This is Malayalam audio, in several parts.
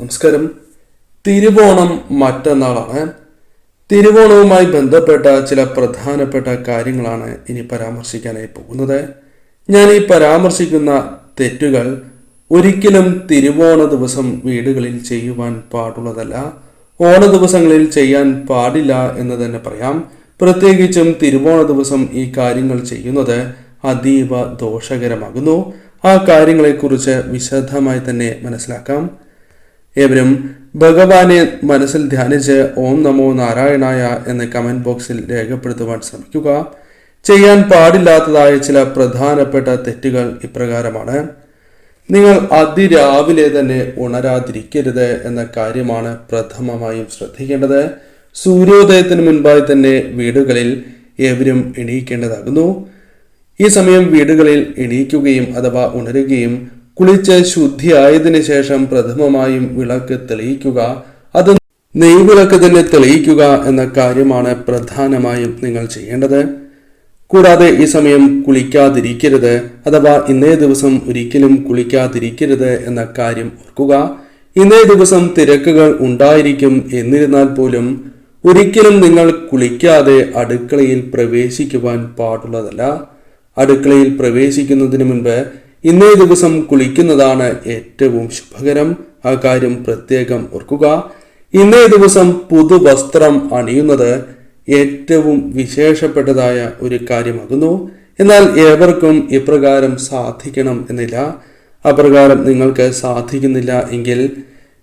നമസ്കാരം. തിരുവോണം മറ്റന്നാളാണ്. തിരുവോണവുമായി ബന്ധപ്പെട്ട ചില പ്രധാനപ്പെട്ട കാര്യങ്ങളാണ് ഇനി പരാമർശിക്കാനായി പോകുന്നത്. ഞാൻ ഈ പരാമർശിക്കുന്ന തെറ്റുകൾ ഒരിക്കലും തിരുവോണ ദിവസം വീടുകളിൽ ചെയ്യുവാൻ പാടുള്ളതല്ല. ഓണ ദിവസങ്ങളിൽ ചെയ്യാൻ പാടില്ല എന്ന് തന്നെ പറയാം. പ്രത്യേകിച്ചും തിരുവോണ ദിവസം ഈ കാര്യങ്ങൾ ചെയ്യുന്നത് അതീവ ദോഷകരമാകുന്നു. ആ കാര്യങ്ങളെക്കുറിച്ച് വിശദമായി തന്നെ മനസ്സിലാക്കാം. ഏവരും ഭഗവാനെ മനസ്സിൽ ധ്യാനിച്ച് ഓം നമോ നാരായണായ എന്ന് കമന്റ് ബോക്സിൽ രേഖപ്പെടുത്തുവാൻ ശ്രമിക്കുക. ചെയ്യാൻ പാടില്ലാത്തതായ ചില പ്രധാനപ്പെട്ട തെറ്റുകൾ ഇപ്രകാരമാണ്. നിങ്ങൾ അതിരാവിലെ തന്നെ ഉണരാതിരിക്കരുത് എന്ന കാര്യമാണ് പ്രഥമമായും ശ്രദ്ധിക്കേണ്ടത്. സൂര്യോദയത്തിന് മുൻപായി തന്നെ വീടുകളിൽ ഏവരും എണീക്കേണ്ടതാകുന്നു. ഈ സമയം വീടുകളിൽ എണീക്കുകയും അഥവാ ഉണരുകയും കുളിച്ച് ശുദ്ധിയായതിനു ശേഷം പ്രഥമമായും വിളക്ക് തെളിയിക്കുക. അത് നെയ്വിളക്ക് തന്നെ തെളിയിക്കുക എന്ന കാര്യമാണ് പ്രധാനമായും നിങ്ങൾ ചെയ്യേണ്ടത്. കൂടാതെ ഈ സമയം കുളിക്കാതിരിക്കരുത് അഥവാ ഇന്നേ ദിവസം ഒരിക്കലും കുളിക്കാതിരിക്കരുത് എന്ന കാര്യം ഓർക്കുക. ഇന്നേ ദിവസം തിരക്കുകൾ ഉണ്ടായിരിക്കും എന്നിരുന്നാൽ പോലും ഒരിക്കലും നിങ്ങൾ കുളിക്കാതെ അടുക്കളയിൽ പ്രവേശിക്കുവാൻ പാടുള്ളതല്ല. അടുക്കളയിൽ പ്രവേശിക്കുന്നതിന് മുൻപ് ഇന്നേ ദിവസം കുളിക്കുന്നതാണ് ഏറ്റവും ശുഭകരം. ആ കാര്യം പ്രത്യേകം ഓർക്കുക. ഇന്നേ ദിവസം പുതുവസ്ത്രം അണിയുന്നത് ഏറ്റവും വിശേഷപ്പെട്ടതായ ഒരു കാര്യമാകുന്നു. എന്നാൽ ഏവർക്കും ഇപ്രകാരം സാധിക്കണം എന്നില്ല. അപ്രകാരം നിങ്ങൾക്ക് സാധിക്കുന്നില്ല എങ്കിൽ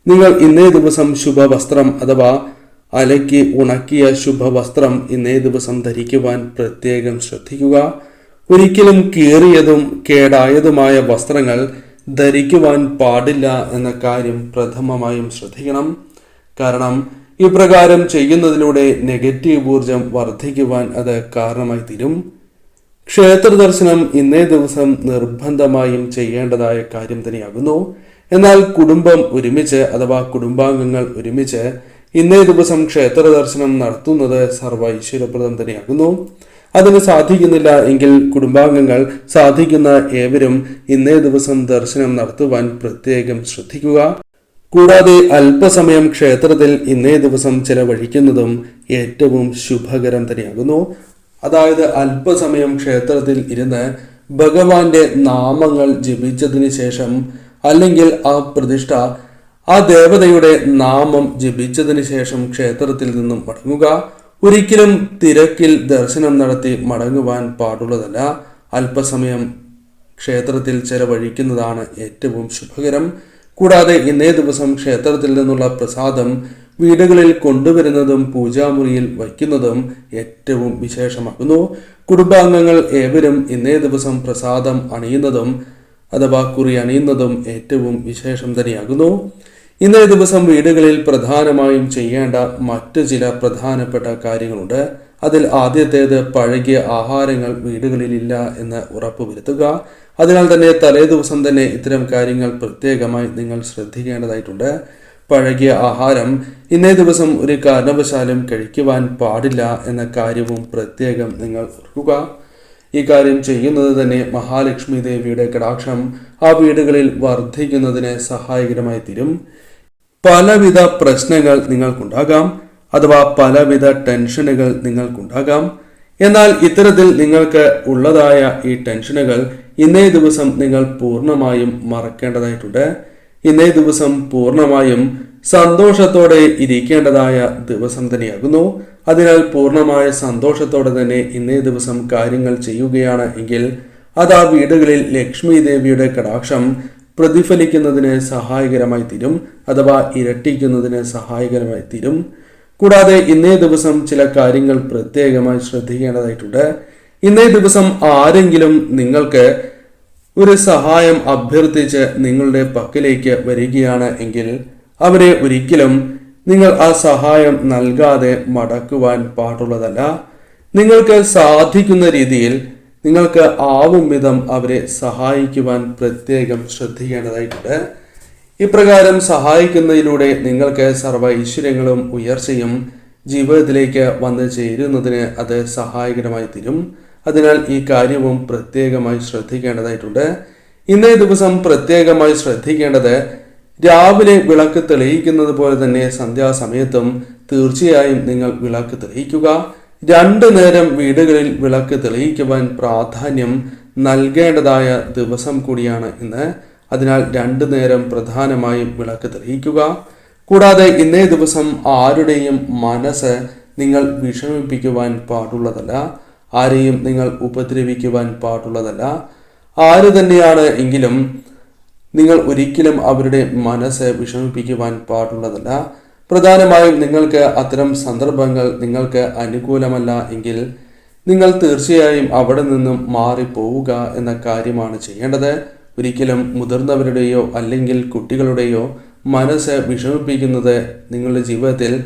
നിങ്ങൾ ഇന്നേ ദിവസം ശുഭവസ്ത്രം അഥവാ അലക്കി ഉണക്കിയ ശുഭവസ്ത്രം ഇന്നേ ദിവസം ധരിക്കുവാൻ പ്രത്യേകം ശ്രദ്ധിക്കുക. ഒരിക്കലും കീറിയതും കേടായതുമായ വസ്ത്രങ്ങൾ ധരിക്കുവാൻ പാടില്ല എന്ന കാര്യം പ്രഥമമായും ശ്രദ്ധിക്കണം. കാരണം ഇപ്രകാരം ചെയ്യുന്നതിലൂടെ നെഗറ്റീവ് ഊർജം വർദ്ധിക്കുവാൻ അത് കാരണമായി തീരും. ക്ഷേത്ര ദർശനം ഇന്നേ ദിവസം നിർബന്ധമായും ചെയ്യേണ്ടതായ കാര്യം തന്നെയാകുന്നു. എന്നാൽ കുടുംബം ഒരുമിച്ച് അഥവാ കുടുംബാംഗങ്ങൾ ഒരുമിച്ച് ഇന്നേ ദിവസം ക്ഷേത്ര ദർശനം നടത്തുന്നത് സർവ ഈശ്വരപ്രദം തന്നെയാകുന്നു. അതിന് സാധിക്കുന്നില്ല എങ്കിൽ കുടുംബാംഗങ്ങൾ സാധിക്കുന്ന ഏവരും ഇന്നേ ദിവസം ദർശനം നടത്തുവാൻ പ്രത്യേകം ശ്രദ്ധിക്കുക. കൂടാതെ അല്പസമയം ക്ഷേത്രത്തിൽ ഇന്നേ ദിവസം ചെലവഴിക്കുന്നതും ഏറ്റവും ശുഭകരം തന്നെയാകുന്നു. അതായത് അല്പസമയം ക്ഷേത്രത്തിൽ ഇരുന്ന് ഭഗവാന്റെ നാമങ്ങൾ ജപിച്ചതിന് ശേഷം അല്ലെങ്കിൽ ആ പ്രതിഷ്ഠ ആ ദേവതയുടെ നാമം ജപിച്ചതിന് ശേഷം ക്ഷേത്രത്തിൽ നിന്നും മടങ്ങുക. ഒരിക്കലും തിരക്കിൽ ദർശനം നടത്തി മടങ്ങുവാൻ പാടുള്ളതല്ല. അല്പസമയം ക്ഷേത്രത്തിൽ ചെലവഴിക്കുന്നതാണ് ഏറ്റവും ശുഭകരം. കൂടാതെ ഇന്നേ ദിവസം ക്ഷേത്രത്തിൽ നിന്നുള്ള പ്രസാദം വീടുകളിൽ കൊണ്ടുവരുന്നതും പൂജാമുറിയിൽ വയ്ക്കുന്നതും ഏറ്റവും വിശേഷമാകുന്നു. കുടുംബാംഗങ്ങൾ ഏവരും ഇന്നേ ദിവസം പ്രസാദം അണിയുന്നതും അഥവാ കുറി അണിയുന്നതും ഏറ്റവും വിശേഷം തന്നെയാകുന്നു. ഇന്നേ ദിവസം വീടുകളിൽ പ്രധാനമായും ചെയ്യേണ്ട മറ്റ് ചില പ്രധാനപ്പെട്ട കാര്യങ്ങളുണ്ട്. അതിൽ ആദ്യത്തേത് പഴകിയ ആഹാരങ്ങൾ വീടുകളിലില്ല എന്ന് ഉറപ്പുവരുത്തുക അതിനാൽ തന്നെ തലേ ദിവസം തന്നെ ഇത്തരം കാര്യങ്ങൾ പ്രത്യേകമായി നിങ്ങൾ ശ്രദ്ധിക്കേണ്ടതായിട്ടുണ്ട്. പഴകിയ ആഹാരം ഇന്നേ ദിവസം ഒരു കാരണവശാലും കഴിക്കുവാൻ പാടില്ല എന്ന കാര്യവും പ്രത്യേകം നിങ്ങൾ ഓർക്കുക. ഈ കാര്യം ചെയ്യുന്നത് തന്നെ മഹാലക്ഷ്മി ദേവിയുടെ കടാക്ഷം ആ വീടുകളിൽ വർദ്ധിക്കുന്നതിന് സഹായകരമായി തീരും. പലവിധ പ്രശ്നങ്ങൾ നിങ്ങൾക്കുണ്ടാകാം അഥവാ പലവിധ ടെൻഷനുകൾ നിങ്ങൾക്കുണ്ടാകാം. എന്നാൽ ഇത്തരത്തിൽ നിങ്ങൾക്ക് ഉള്ളതായ ഈ ടെൻഷനുകൾ ഇന്നേ ദിവസം നിങ്ങൾ പൂർണമായും മറക്കേണ്ടതായിട്ടുണ്ട്. ഇന്നേ ദിവസം പൂർണമായും സന്തോഷത്തോടെ ഇരിക്കേണ്ടതായ ദിവസം തന്നെയാകുന്നു. അതിനാൽ പൂർണമായ സന്തോഷത്തോടെ തന്നെ ഇന്നേ ദിവസം കാര്യങ്ങൾ ചെയ്യുകയാണ് എങ്കിൽ അത് ആ വീടുകളിൽ ലക്ഷ്മി ദേവിയുടെ കടാക്ഷം പ്രതിഫലിക്കുന്നതിന് സഹായകരമായി തീരും. അഥവാ ഇരട്ടിക്കുന്നതിന് സഹായകരമായി തീരും. കൂടാതെ ഇന്നേ ദിവസം ചില കാര്യങ്ങൾ പ്രത്യേകമായി ശ്രദ്ധിക്കേണ്ടതായിട്ടുണ്ട്. ഇന്നേ ദിവസം ആരെങ്കിലും നിങ്ങൾക്ക് ഒരു സഹായം അഭ്യർത്ഥിച്ച് നിങ്ങളുടെ പക്കലേക്ക് വരികയാണ് എങ്കിൽ അവരെ ഒരിക്കലും നിങ്ങൾ ആ സഹായം നൽകാതെ മടക്കുവാൻ പാടുള്ളതല്ല. നിങ്ങൾക്ക് സാധിക്കുന്ന രീതിയിൽ നിങ്ങൾക്ക് ആവും വിധം അവരെ സഹായിക്കുവാൻ പ്രത്യേകം ശ്രദ്ധിക്കേണ്ടതായിട്ടുണ്ട്. ഇപ്രകാരം സഹായിക്കുന്നതിലൂടെ നിങ്ങൾക്ക് സർവ ഐശ്വര്യങ്ങളും ഉയർച്ചയും ജീവിതത്തിലേക്ക് വന്നു ചേരുന്നതിന് അത് സഹായകരമായി തീരും. അതിനാൽ ഈ കാര്യവും പ്രത്യേകമായി ശ്രദ്ധിക്കേണ്ടതായിട്ടുണ്ട്. ഇന്നേ ദിവസം പ്രത്യേകമായി ശ്രദ്ധിക്കേണ്ടത് രാവിലെ വിളക്ക് തെളിയിക്കുന്നത് പോലെ തന്നെ സന്ധ്യാസമയത്തും തീർച്ചയായും നിങ്ങൾ വിളക്ക് തെളിയിക്കുക. രണ്ടു നേരം വീടുകളിൽ വിളക്ക് തെളിയിക്കുവാൻ പ്രാധാന്യം നൽകേണ്ടതായ ദിവസം കൂടിയാണ് ഇന്ന്. അതിനാൽ രണ്ടു നേരം പ്രധാനമായും വിളക്ക് തെളിയിക്കുക. കൂടാതെ ഇന്നേ ദിവസം ആരുടെയും മനസ്സ് നിങ്ങൾ വിഷമിപ്പിക്കുവാൻ പാടുള്ളതല്ല. ആരെയും നിങ്ങൾ ഉപദ്രവിക്കുവാൻ പാടുള്ളതല്ല. ആര് തന്നെയാണ് എങ്കിലും നിങ്ങൾ ഒരിക്കലും അവരുടെ മനസ്സ് വിഷമിപ്പിക്കുവാൻ പാടുള്ളതല്ല. പ്രധാനമായും നിങ്ങൾക്ക് അത്തരം സന്ദർഭങ്ങൾ നിങ്ങൾക്ക് അനുകൂലമല്ല എങ്കിൽ നിങ്ങൾ തീർച്ചയായും അവിടെ നിന്നും മാറിപ്പോവുക എന്ന കാര്യമാണ് ചെയ്യേണ്ടത്. ഒരിക്കലും മുതിർന്നവരുടെയോ അല്ലെങ്കിൽ കുട്ടികളുടെയോ മനസ്സ് വിഷമിപ്പിക്കുന്നത് നിങ്ങളുടെ ജീവിതത്തിൽ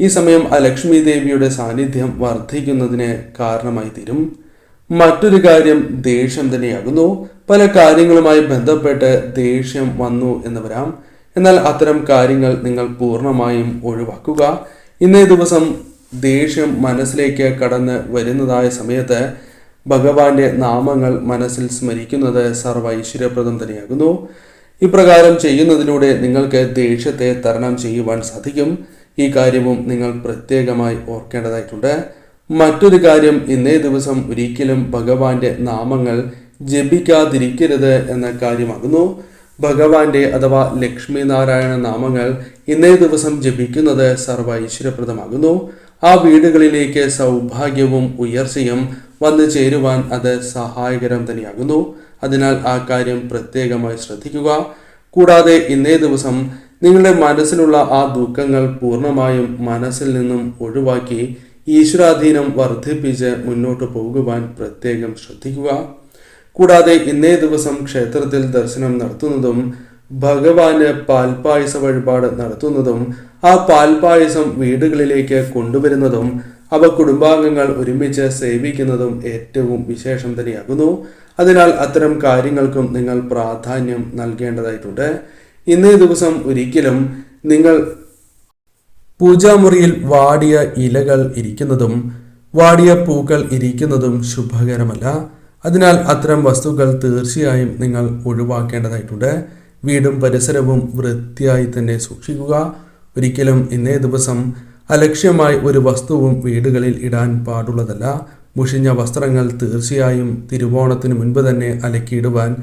ഈ സമയം ആ ലക്ഷ്മി ദേവിയുടെ സാന്നിധ്യം വർദ്ധിക്കുന്നതിന് കാരണമായി തീരും മറ്റൊരു കാര്യം ദേഷ്യം തന്നെയാകുന്നു. പല കാര്യങ്ങളുമായി ബന്ധപ്പെട്ട് ദേഷ്യം വന്നു എന്ന് വരാം എന്നാൽ അത്തരം കാര്യങ്ങൾ നിങ്ങൾ പൂർണമായും ഒഴിവാക്കുക. ഇന്നേ ദിവസം ദേഷ്യം മനസ്സിലേക്ക് കടന്ന് വരുന്നതായ സമയത്ത് ഭഗവാന്റെ നാമങ്ങൾ മനസ്സിൽ സ്മരിക്കുന്നത് സർവ ഐശ്വര്യപ്രദം തന്നെയാകുന്നു ഇപ്രകാരം ചെയ്യുന്നതിലൂടെ നിങ്ങൾക്ക് ദേഷ്യത്തെ തരണം ചെയ്യുവാൻ സാധിക്കും. ഈ കാര്യവും നിങ്ങൾ പ്രത്യേകമായി ഓർക്കേണ്ടതായിട്ടുണ്ട്. മറ്റൊരു കാര്യം ഇന്നേ ദിവസം ഒരിക്കലും ഭഗവാന്റെ നാമങ്ങൾ ജപിക്കാതിരിക്കരുത് എന്ന കാര്യമാകുന്നു. ഭഗവാന്റെ അഥവാ ലക്ഷ്മി നാരായണ നാമങ്ങൾ ഇന്നേ ദിവസം ജപിക്കുന്നത് സർവ ഐശ്വര്യപ്രദമാകുന്നു ആ വീടുകളിലേക്ക് സൗഭാഗ്യവും ഉയർച്ചയും വന്നു ചേരുവാൻ അത് സഹായകരം തന്നെയാകുന്നു. അതിനാൽ ആ കാര്യം പ്രത്യേകമായി ശ്രദ്ധിക്കുക. കൂടാതെ ഇന്നേ ദിവസം നിങ്ങളുടെ മനസ്സിലുള്ള ആ ദുഃഖങ്ങൾ പൂർണമായും മനസ്സിൽ നിന്നും ഒഴിവാക്കി ഈശ്വരാധീനം വർദ്ധിപ്പിച്ച് മുന്നോട്ട് പോകുവാൻ പ്രത്യേകം ശ്രദ്ധിക്കുക. കൂടാതെ ഇന്നേ ദിവസം ക്ഷേത്രത്തിൽ ദർശനം നടത്തുന്നതും ഭഗവാന് പാൽപായസ വഴിപാട് നടത്തുന്നതും ആ പാൽപായസം വീടുകളിലേക്ക് കൊണ്ടുവരുന്നതും അവ കുടുംബാംഗങ്ങൾ ഒരുമിച്ച് സേവിക്കുന്നതും ഏറ്റവും വിശേഷം തന്നെയാകുന്നു. അതിനാൽ അത്തരം കാര്യങ്ങൾക്കും നിങ്ങൾ പ്രാധാന്യം നൽകേണ്ടതായിട്ടുണ്ട്. ഇന്നേ ദിവസം ഒരിക്കലും നിങ്ങൾ പൂജാമുറിയിൽ വാടിയ ഇലകൾ ഇരിക്കുന്നതും വാടിയ പൂക്കൾ ഇരിക്കുന്നതും ശുഭകരമല്ല. അതിനാൽ അത്തരം വസ്തുക്കൾ തീർച്ചയായും നിങ്ങൾ ഒഴിവാക്കേണ്ടതായിട്ടുണ്ട്. വീടും പരിസരവും വൃത്തിയായി തന്നെ സൂക്ഷിക്കുക. ഒരിക്കലും ഇന്നേ ദിവസം അലക്ഷ്യമായി ഒരു വസ്തുവും വീടുകളിൽ ഇടാൻ പാടുള്ളതല്ല. മുഷിഞ്ഞ വസ്ത്രങ്ങൾ തീർച്ചയായും തിരുവോണത്തിന് മുൻപ് തന്നെ അലക്കിയിടുവാൻ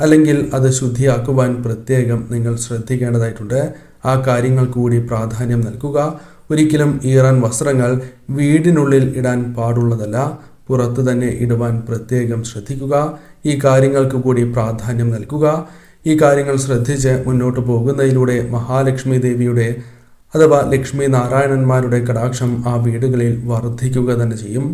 അല്ലെങ്കിൽ അത് ശുദ്ധിയാക്കുവാൻ പ്രത്യേകം നിങ്ങൾ ശ്രദ്ധിക്കേണ്ടതായിട്ടുണ്ട്. ആ കാര്യങ്ങൾ കൂടി പ്രാധാന്യം നൽകുക. ഒരിക്കലും ഈറാൻ വസ്ത്രങ്ങൾ വീടിനുള്ളിൽ ഇടാൻ പാടുള്ളതല്ല. പുറത്ത് തന്നെ ഇടുവാൻ പ്രത്യേകം ശ്രദ്ധിക്കുക. ഈ കാര്യങ്ങൾക്ക് കൂടി പ്രാധാന്യം നൽകുക. ഈ കാര്യങ്ങൾ ശ്രദ്ധിച്ച് മുന്നോട്ട് പോകുന്നതിലൂടെ മഹാലക്ഷ്മി ദേവിയുടെ അഥവാ ലക്ഷ്മി നാരായണന്മാരുടെ കടാക്ഷം ആ വീടുകളിൽ വർദ്ധിക്കുക തന്നെ ചെയ്യും.